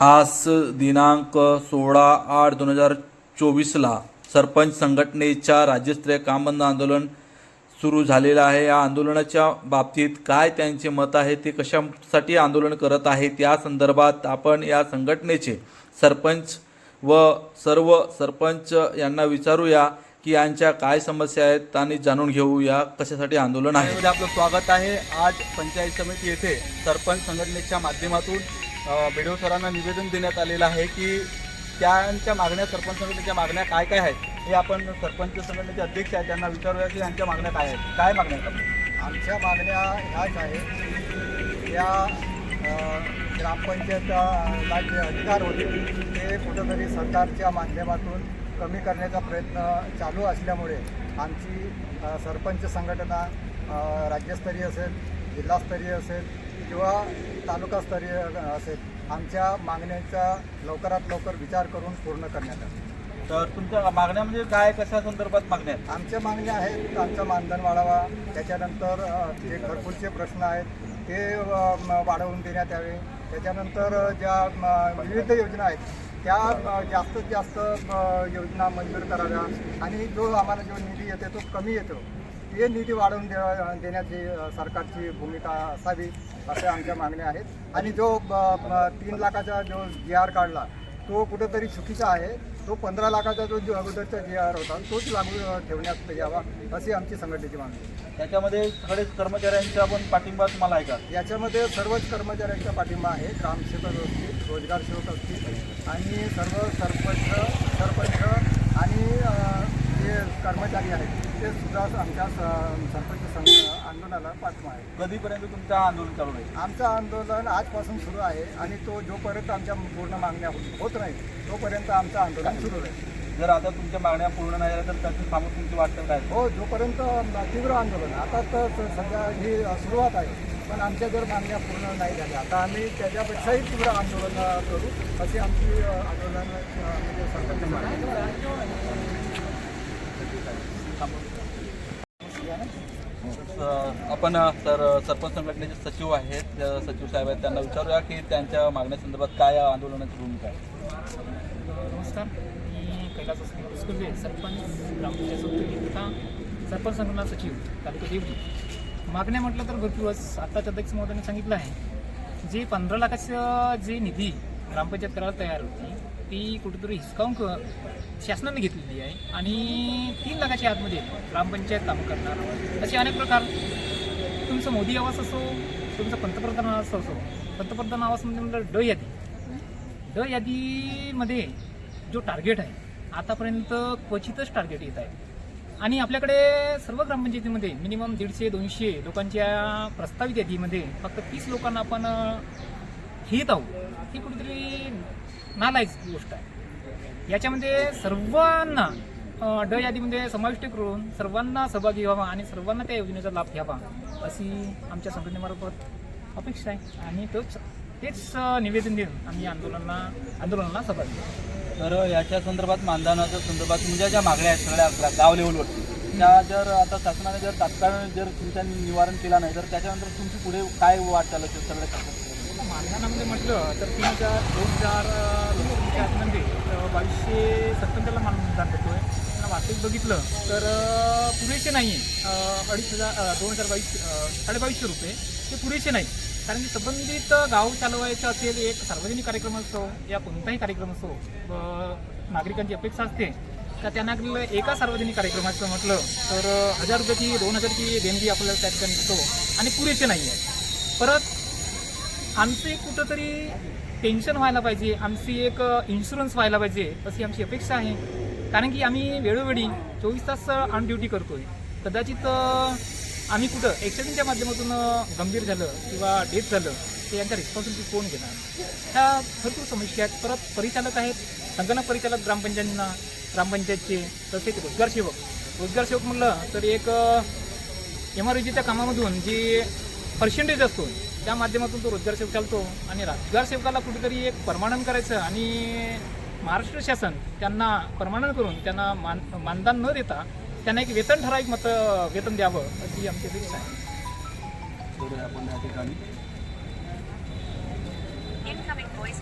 आज दिनांक सोळा आठ दोन हजार चोवीसला सरपंच संघटनेच्या राज्यस्तरीय काम बंद आंदोलन सुरू झालेलं आहे. या आंदोलनाच्या बाबतीत काय त्यांचे मत आहे ते कशासाठी आंदोलन करत आहेत या संदर्भात आपण या संघटनेचे सरपंच व सर्व सरपंच यांना विचारूया. की यांच्या काय समस्या आहेत आणि जाणून घेऊया कशासाठी आंदोलन आहे. मध्ये आपलं स्वागत आहे. आज पंचायत समिती येथे सरपंच संघटनेच्या माध्यमातून बेडव सरांना निवेदन देण्यात आलेलं आहे की त्यांच्या मागण्या सरपंच संघटनेच्या मागण्या काय काय आहेत हे आपण सरपंच संघटनेचे अध्यक्ष आहेत त्यांना विचारूया की यांच्या मागण्या काय आहेत. काय मागण्या आहेत? आमच्या मागण्या ह्याच आहेत या ग्रामपंचायतला जे अधिकार होते ते कुठंतरी सरकारच्या माध्यमातून कमी करण्याचा प्रयत्न चालू असल्यामुळे आमची सरपंच संघटना राज्यस्तरीय असेल जिल्हास्तरीय असेल किंवा तालुकास्तरीय असेल आमच्या मागण्यांचा लवकरात लवकर विचार करून पूर्ण करण्यात आला. तर तुमच्या मागण्या म्हणजे काय? कशा संदर्भात मागण्या आहेत? आमच्या मागण्या आहेत आमचं मानधन वाढावा त्याच्यानंतर जे घरकुलचे प्रश्न आहेत ते वाढवून देण्यात यावे. त्याच्यानंतर ज्या विविध योजना आहेत त्या जास्तीत जास्त योजना मंजूर कराव्या आणि जो आम्हाला जो निधी येते तो कमी येतो हे निधी वाढवून दे देण्याची सरकारची भूमिका असावी अशा आमच्या मागण्या आहेत. आणि जो ब- तीन लाखाचा जो जी आर काढला तो कुठंतरी चुकीचा आहे. तो पंधरा लाखाचा जो जो अगोदरचा जी आर होता तोच लागू ठेवण्यात यावा अशी आमची संघटनेची मागणी आहे. त्याच्यामध्ये सगळे कर्मचाऱ्यांचा पण पाठिंबा तुम्हाला आहे का याच्यामध्ये सर्वच कर्मचाऱ्यांचा पाठिंबा आहे ग्रामसेवक असतील रोजगार सेवक असतील आणि सर्व सरपंच सरपंच आणि अ, जे कर्मचारी आहेत ते सुद्धा आमच्या स- सरपंच संघ आंदोलनाला पाठिंबा आहे. कधीपर्यंत तुमचं आंदोलन चालू राहील? आमचं आंदोलन आजपासून सुरू आहे आणि तो जोपर्यंत आमच्या पूर्ण मागण्या होत नाही तोपर्यंत आमचं आंदोलन सुरू राहील. जर आता तुमच्या मागण्या पूर्ण नाही झाल्या तर त्याची कामं तुमची वाटतं काय? हो जोपर्यंत तीव्र आंदोलन आता तर सध्या ही सुरुवात आहे पण आमच्या जर मागण्या पूर्ण नाही झाल्या आता आम्ही त्याच्यापेक्षाही तीव्र आंदोलन करू अशी आमची आंदोलन म्हणजे आहे. आपण सर सरपंच संघटनेचे सचिव आहेत. सचिव साहेब आहेत. त्यांना विचारूया की त्यांच्या मागण्यासंदर्भात काय आंदोलनाची भूमिका आहे? नमस्कार. मी कैलास स्कूलचे सरपंच ग्रामपंचायत समिती सरपंच संघटना सचिव तालुका देवडी मागण्या म्हटलं तर भरपूरच आत्ताच्या अध्यक्ष महोदयांनी सांगितलं आहे. जे पंधरा लाखाचं जे निधी ग्रामपंचायत करायला तयार होती ती कुठेतरी हिसकावून शासनाने घेतलेली आहे. आणि तीन लाखाच्या आतमध्ये ग्रामपंचायत कामं करणार असे अनेक प्रकार तुमचं मोदी आवास असो तुमचं पंतप्रधान आवास असो पंतप्रधान आवासमध्ये म्हणजे म्हटलं म्हणजे ड यादी. ड यादीमध्ये जो टार्गेट आहे आतापर्यंत क्वचितच टार्गेट येत आहे. आणि आपल्याकडे सर्व ग्रामपंचायतीमध्ये मिनिमम दीडशे दोनशे लोकांच्या प्रस्तावित यादीमध्ये फक्त तीस लोकांना आपण ही जाऊ. ही कुठेतरी नालायक गोष्ट आहे. याच्यामध्ये सर्वांना ड यादीमध्ये समाविष्ट करून सर्वांना सहभागी व्हावा आणि सर्वांना त्या योजनेचा लाभ घ्यावा अशी आमच्या संघटनेमार्फत अपेक्षा आहे. आणि तोच तेच निवेदन देऊन आम्ही आंदोलनाला आंदोलनाला सहभागी तर याच्या संदर्भात मानधनाच्या संदर्भात तुमच्या ज्या मागण्या आहेत सगळ्या गाव लेवलवरती त्या जर आता शासनाने जर तात्काळ जर तुमच्या निवारण केला नाही तर त्याच्यानंतर तुमची पुढे काय वाटचाल असेल सगळ्या आता मानधनामध्ये म्हटलं तर तीन हजार दोन हजार अ, लोकसंख्या आतमध्ये बावीसशे सत्त्याहत्तरला मानधन देतो आहे वार्षिक वास्तविक बघितलं तर पुरेसे नाही आहे अडीच हजार दोन हजार बावीस साडेबावीसशे रुपये. ते पुरेसे नाही कारण की संबंधित गाव चालवायचं असेल एक सार्वजनिक कार्यक्रम असतो या कोणताही कार्यक्रम असो नागरिकांची अपेक्षा असते. का त्यांना एका सार्वजनिक कार्यक्रमाचं म्हटलं तर हजार रुपयाची दोन हजारची देणगी आपल्याला त्या ठिकाणी देतो. आणि पुरेसे नाही आहे परत आमचे कुठंतरी टेन्शन व्हायला पाहिजे आमची एक इन्शुरन्स व्हायला पाहिजे अशी आमची अपेक्षा आहे. कारण की आम्ही वेळोवेळी चोवीस तास ऑन ड्युटी आहे कदाचित आम्ही कुठं ॲक्सिडेंटच्या माध्यमातून गंभीर झालं किंवा डेथ झालं तर यांच्या रिस्पॉन्सिबिलिटी कोण घेणार? ह्या भरपूर समस्या आहेत. परत परिचालक आहेत. संगणक परिचालक ग्रामपंचायतींना ग्रामपंचायतचे तसेच रोजगार सेवक. रोजगार सेवक म्हटलं तर एक एम आर जीच्या कामामधून जे पर्सेंटेज असतो त्या माध्यमातून तो रोजगार सेवक चालतो आणि रोजगार सेवकाला कुठेतरी एक परमानन करायचं आणि महाराष्ट्र शासन त्यांना परमानन करून त्यांना मान मानधन न देता त्यांना एक वेतन ठराविक मत वेतन द्यावं अशी आमची अपेक्षा आहे तर आपण या ठिकाणी Incoming voice.